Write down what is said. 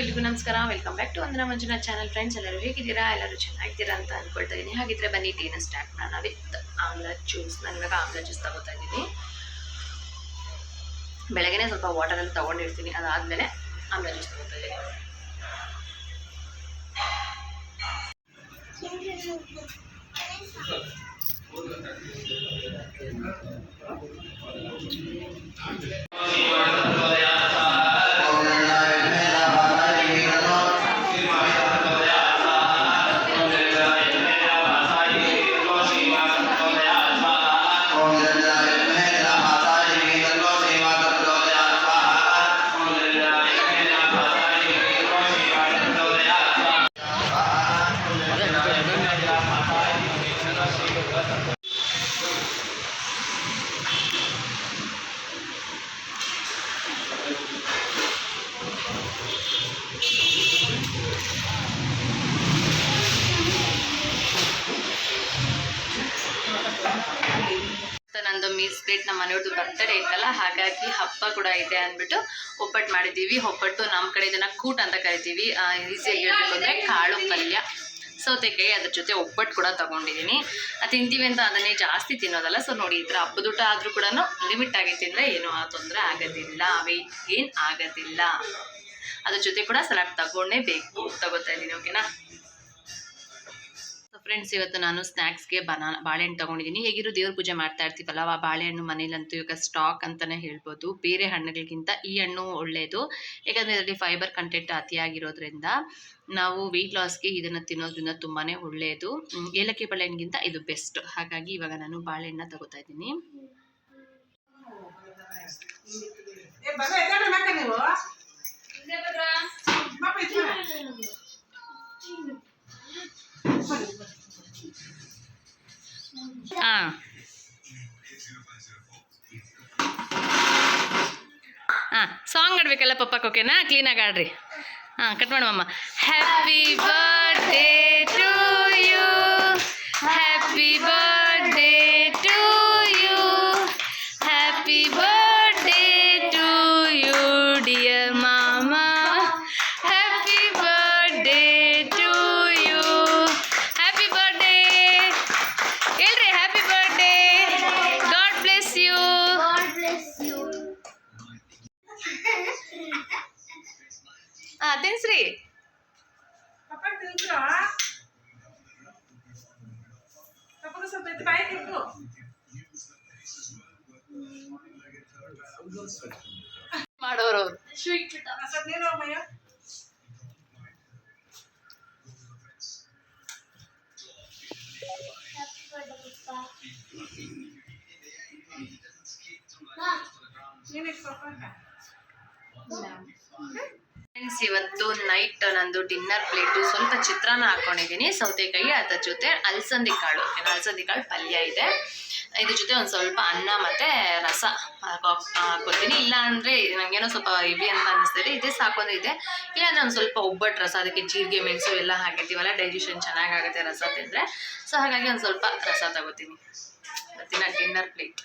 ಎಲ್ರಿಗೂ ನಮಸ್ಕಾರ. Welcome back to ಅಂದ್ರೆ ಮಂಜುನಾಥ್ ಚಾನಲ್ ಫ್ರೆಂಡ್ಸ್ ಎಲ್ಲರೂ ಹೇಗಿದ್ದೀರಾ? ಎಲ್ಲರೂ ಚೆನ್ನಾಗಿದ್ದೀರಾ ಅಂತ ಅನ್ಕೊಳ್ತಾ ಇದ್ದೀನಿ. ಹಾಗಿದ್ರೆ ಬನ್ನಿ ಟೀನ ಸ್ಟಾರ್ಟ್ ಮಾಡೋಣ ವಿತ್ ಆಮ್ಲ ಜ್ಯೂಸ್ ನಾನು ಇವಾಗ ಆಮ್ಲ ಜ್ಯೂಸ್ ತಗೋತಾ ಇದ್ದೀನಿ. ಬೆಳಗ್ಗೆನೇ ಸ್ವಲ್ಪ ವಾಟರಲ್ಲಿ ತೊಗೊಂಡಿರ್ತೀನಿ. ಅದಾದಮೇಲೆ ಆಮ್ಲ ಜ್ಯೂಸ್ ತಗೋತಾ ಇದ್ದೀನಿ. ನಂದು ಮೀಸ್ ಪ್ಲೇಟ್ ನಮ್ಮ ಮನೆಯವ್ರದ್ದು ಬರ್ತಡೇ ಇತ್ತಲ್ಲ, ಹಾಗಾಗಿ ಹಬ್ಬ ಕೂಡ ಇದೆ ಅಂದ್ಬಿಟ್ಟು ಒಬ್ಬಟ್ಟು ಮಾಡಿದ್ದೀವಿ. ಒಪ್ಪಟ್ಟು ನಮ್ಮ ಕಡೆ ಇದನ್ನ ಕೂಟ್ ಅಂತ ಕರಿತೀವಿ. ಈಸಿಯಾಗಿ ಹೇಳ್ಬೇಕು ಅಂದರೆ ಕಾಳು ಪಲ್ಯ. ಸೌತೆಕಾಯಿ ಅದ್ರ ಜೊತೆ ಒಬ್ಬಟ್ಟು ಕೂಡ ತಗೊಂಡಿದ್ದೀನಿ. ತಿಂತೀವಿ ಅಂತ ಅದನ್ನೇ ಜಾಸ್ತಿ ತಿನ್ನೋದಲ್ಲ ಸೊ ನೋಡಿ ಈ ಥರ ಹಬ್ಬದೂಟ ಆದರೂ ಕೂಡ ಲಿಮಿಟ್ ಆಗಿ ತಿಂದರೆ ಏನೂ ಆ ತೊಂದರೆ ಆಗೋದಿಲ್ಲ ವೆಯ್ಟ್ ಗೇನ್ ಆಗೋದಿಲ್ಲ. ಅದ್ರ ಜೊತೆ ಕೂಡ ಸಲಾಡ್ ತಗೊಂಡೇ ಬೇಕು, ತಗೋತಾ ಇದ್ದೀನಿ ಓಕೆನಾ ಫ್ರೆಂಡ್ಸ್ ಇವತ್ತು ನಾನು ಸ್ನ್ಯಾಕ್ಸ್ಗೆ ಬನಾ ಬಾಳೆಹಣ್ಣು ತೊಗೊಂಡಿದ್ದೀನಿ. ಹೇಗಿರೋ ದೇವ್ರ ಪೂಜೆ ಮಾಡ್ತಾ ಇರ್ತೀವಲ್ಲ ಆ ಬಾಳೆಹಣ್ಣು ಮನೇಲಂತೂ ಇವಾಗ ಸ್ಟಾಕ್ ಅಂತಲೇ ಹೇಳ್ಬೋದು. ಬೇರೆ ಹಣ್ಣುಗಳಿಗಿಂತ ಈ ಹಣ್ಣು ಒಳ್ಳೆಯದು ಯಾಕಂದರೆ ಇದರಲ್ಲಿ ಫೈಬರ್ ಕಂಟೆಂಟ್ ಅತಿಯಾಗಿರೋದ್ರಿಂದ ನಾವು ವೆಯ್ಟ್ ಲಾಸ್ಗೆ ಇದನ್ನು ತಿನ್ನೋದ್ರಿಂದ ತುಂಬಾ ಒಳ್ಳೆಯದು ಏಲಕ್ಕಿ ಬಾಳೆಹಣ್ಣಿಗಿಂತ ಇದು ಬೆಸ್ಟ್ ಹಾಗಾಗಿ ಇವಾಗ ನಾನು ಬಾಳೆಹಣ್ಣ ತಗೋತಾ ಇದ್ದೀನಿ. ಹಾಂ ಹಾಂ ಸಾಂಗ್ ಆಡ್ಬೇಕಲ್ಲ ಪಪ್ಪಕ್ಕೆ ಓಕೆನಾ ಕ್ಲೀನಾಗಿ ಆಡ್ರಿ ಹಾಂ ಕಟ್ ಮಾಡಮ್ಮ happy birthday to you happy birthday to you happy birthday ಇಟ್ಟು. ಮಾಡೋರು ಅವ್ರು ಆ, ಸ್ವಲ್ಪ ನೀರು ಅಮ್ಮಯ್ಯ. ನೀನ್ ಇಟ್ಟು ಪಪ್ಪಂಗ. ಫ್ರೆಂಡ್ಸ್ ಇವತ್ತು ನೈಟ್ ನಂದು ಡಿನ್ನರ್ ಪ್ಲೇಟು ಸ್ವಲ್ಪ ಚಿತ್ರಾನ್ನ ಹಾಕೊಂಡಿದ್ದೀನಿ. ಸೌತೆಕಾಯಿ, ಅದರ ಜೊತೆ ಅಲಸಂದಿ ಕಾಳು. ಅಲ್ಸಂದಿ ಕಾಳು? ಪಲ್ಯ ಇದೆ. ಇದ್ರ ಜೊತೆ ಒಂದು ಸ್ವಲ್ಪ ಅನ್ನ ಮತ್ತು ರಸ ಹಾಕೋ ಹಾಕೋತೀನಿ ಇಲ್ಲ ಅಂದರೆ ನನಗೇನೋ ಸ್ವಲ್ಪ ಹೆವಿ ಅಂತ ಅನ್ನಿಸ್ತಿದೆ ಇದೇ. ಸಾಕೋದು ಇದೆ. ಇಲ್ಲಾಂದರೆ ಒಂದು ಸ್ವಲ್ಪ ಒಬ್ಬಟ್ಟು ರಸ, ಅದಕ್ಕೆ ಜೀರಿಗೆ, ಮೆಣಸು ಎಲ್ಲ ಹಾಕಿರ್ತೀವಲ್ಲ ಡೈಜೆಷನ್ ಚೆನ್ನಾಗಾಗುತ್ತೆ ರಸ ತಿಂದರೆ. ಸೊ ಹಾಗಾಗಿ ಒಂದು ಸ್ವಲ್ಪ ರಸ ತಗೋತೀನಿ. ಇವತ್ತಿನ ಡಿನ್ನರ್ ಪ್ಲೇಟ್